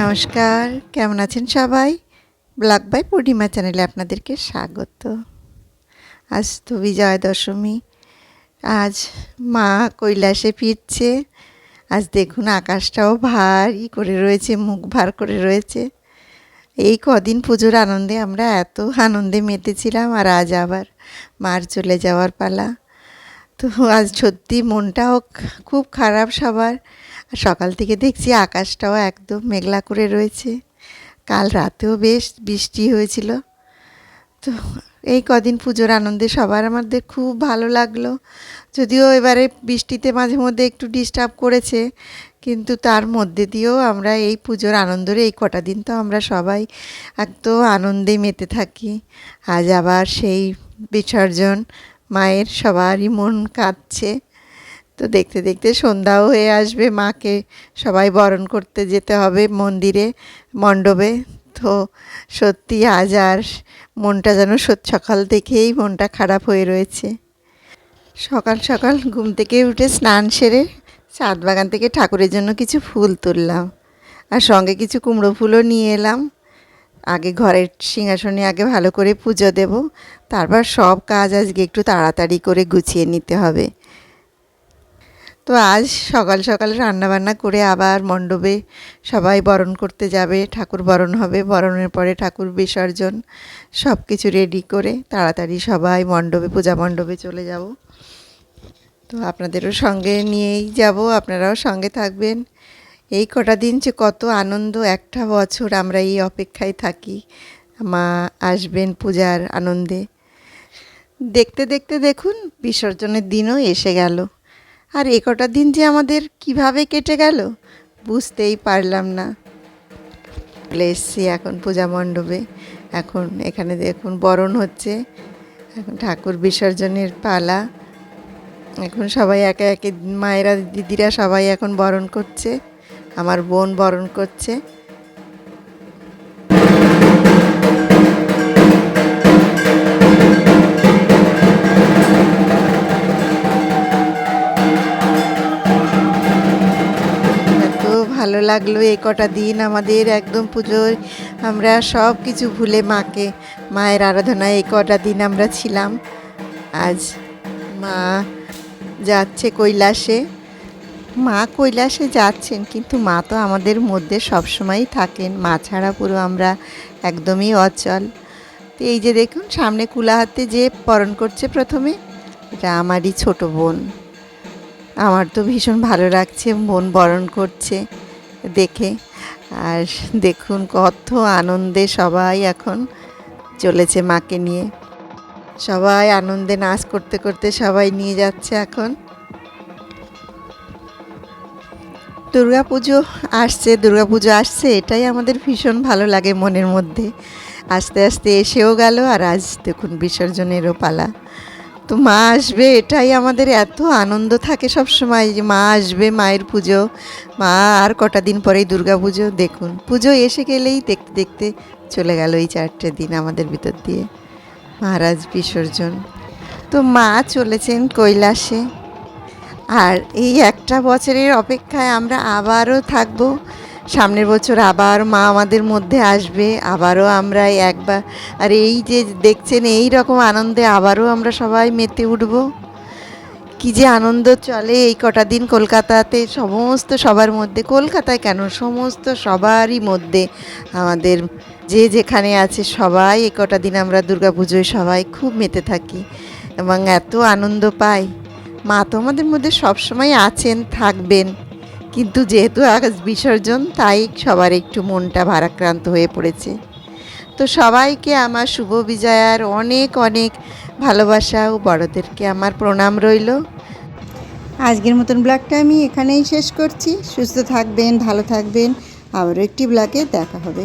নমস্কার, কেমন আছেন সবাই? ব্লগ বাই পূর্ণিমা চ্যানেলে আপনাদেরকে স্বাগত। আজ তো বিজয়া দশমী, আজ মা কৈলাসে ফিরছে, আজ দেখুন আকাশটাও ভারী করে রয়েছে, মুখ ভার করে রয়েছে। এই কদিন পুজোর আনন্দে আমরা এত আনন্দে মেতেছিলাম আর আজ আবার মার চলে যাওয়ার পালা। তো আজ সত্যি মনটাও খুব খারাপ সবার। সকাল থেকে দেখছি আকাশটাও একদম মেঘলা করে রয়েছে। কাল রাতেও বেশ বৃষ্টি হয়েছিল। তো এই কদিন পুজোর আনন্দে সবার আমাদের খুব ভালো লাগল। যদিও এবারে বৃষ্টিতে মাঝে মধ্যে একটু ডিস্টার্ব করেছে, কিন্তু তার মধ্যে দিয়েও আমরা এই পুজোর আনন্দের এই কটা দিন তো আমরা সবাই এত আনন্দে মেতে থাকি। আজ আবার সেই বিসর্জন, মায়ের সবারই মন কাঁদছে তো দেখতে দেখতে সন্ধ্যাও হয়ে আসবে মাকে। সবাই বরণ করতে যেতে হবে মন্দিরে, মণ্ডপে। তো সত্যি আজ আর মনটা যেন সকাল থেকেই মনটা খারাপ হয়ে রয়েছে। সকাল সকাল ঘুম থেকে উঠে স্নান সেরে চাঁদ বাগান থেকে ঠাকুরের জন্য কিছু ফুল তুললাম। আর সঙ্গে কিছু কুমড়ো ফুলও নিয়ে এলাম। আগে ঘরের সিংহাসনে আগে ভালো করে পুজো দেব। তারপর সব কাজ আজকে একটু তাড়াতাড়ি করে গুছিয়ে নিতে হবে। তো আজ সকাল সকাল রান্নাবান্না করে আবার মণ্ডপে সবাই বরণ করতে যাবে। ঠাকুর বরণ হবে। বরণের পরে ঠাকুর বিসর্জন সব কিছু রেডি করে তাড়াতাড়ি সবাই মণ্ডপে, পূজা মণ্ডপে চলে যাব। তো আপনাদেরও সঙ্গে নিয়েই যাব। আপনারাও সঙ্গে থাকবেন। এই কটা দিন যে কত আনন্দ, একটা বছর আমরা এই অপেক্ষায় থাকি। মা আসবেন পূজার আনন্দে। দেখতে দেখতে দেখুন, বিসর্জনের দিনও এসে গেল। আর এ কটা দিন যে আমাদের কীভাবে কেটে গেল, বুঝতেই পারলাম না। চলে এসছি এখন পূজা মণ্ডপে। এখন এখানে দেখুন বরণ হচ্ছে, এখন ঠাকুর বিসর্জনের পালা। এখন সবাই একে একে মায়েরা, দিদিরা সবাই এখন বরণ করছে, আমার বোন বরণ করছে। লাগল এই কটা দিন আমাদের একদম পুজোর আমরা সব কিছু ভুলে মাকে, মায়ের আরাধনায় এই কটা দিন আমরা ছিলাম। আজ মা যাচ্ছে কৈলাসে। মা কৈলাসে যাচ্ছেন কিন্তু মা তো আমাদের মধ্যে সবসময়ই থাকেন। মা ছাড়া পুরো আমরা একদমই অচল। তো এই যে দেখুন, সামনে কুলা হাতে যে বরণ করছে প্রথমে, এটা আমারই ছোট বোন। আমার তো ভীষণ ভালো লাগছে বোন বরণ করছে। দেখে। আর দেখুন কত আনন্দে সবাই এখন চলেছে মাকে নিয়ে। সবাই আনন্দে নাচ করতে করতে সবাই নিয়ে যাচ্ছে এখন। দুর্গাপুজো আসছে দুর্গাপুজো আসছে, এটাই আমাদের ভীষণ ভালো লাগে মনের মধ্যে। আস্তে আস্তে এসেও গেল আর আজ দেখুন বিসর্জনেরও পালা। তো মা আসবে, এটাই আমাদের এত আনন্দ থাকে সব সময় যে মা আসবে মায়ের পুজো। মা আর কটা দিন পরেই দুর্গা পুজো, দেখুন। পুজো এসে গেলেই দেখতে দেখতে চলে গেল এই চারটে দিন আমাদের ভিতর দিয়ে। মহারাজ বিসর্জন। তো মা চলেছেন কৈলাসে। আর এই একটা বছরের অপেক্ষায় আমরা আবারও থাকব। সামনের বছর আবার মা আমাদের মধ্যে আসবে, আবারও আমরা একবার, আর এই যে দেখছেন এই রকম আনন্দে আবারও আমরা সবাই মেতে উঠব। কি যে আনন্দ চলে এই কটা দিন কলকাতাতে, সমস্ত সবার মধ্যে, কলকাতায় কেন? সমস্ত সবারই মধ্যে আমাদের যে যেখানে আছে সবাই এই কটা দিন আমরা দুর্গাপুজোয় সবাই খুব মেতে থাকি এবং এত আনন্দ পাই। মা তো আমাদের মধ্যে সবসময় আছেন, থাকবেন। কিন্তু যেহেতু আজ বিসর্জন, তাই সবার একটু মনটা ভারাক্রান্ত হয়ে পড়েছে। তো সবাইকে আমার শুভ বিজয়ার অনেক অনেক ভালোবাসা ও বড়দেরকে আমার প্রণাম রইল। আজকের মতন ব্লগটা আমি এখানেই শেষ করছি। সুস্থ থাকবেন, ভালো থাকবেন। আবারও একটি ব্লগে দেখা হবে।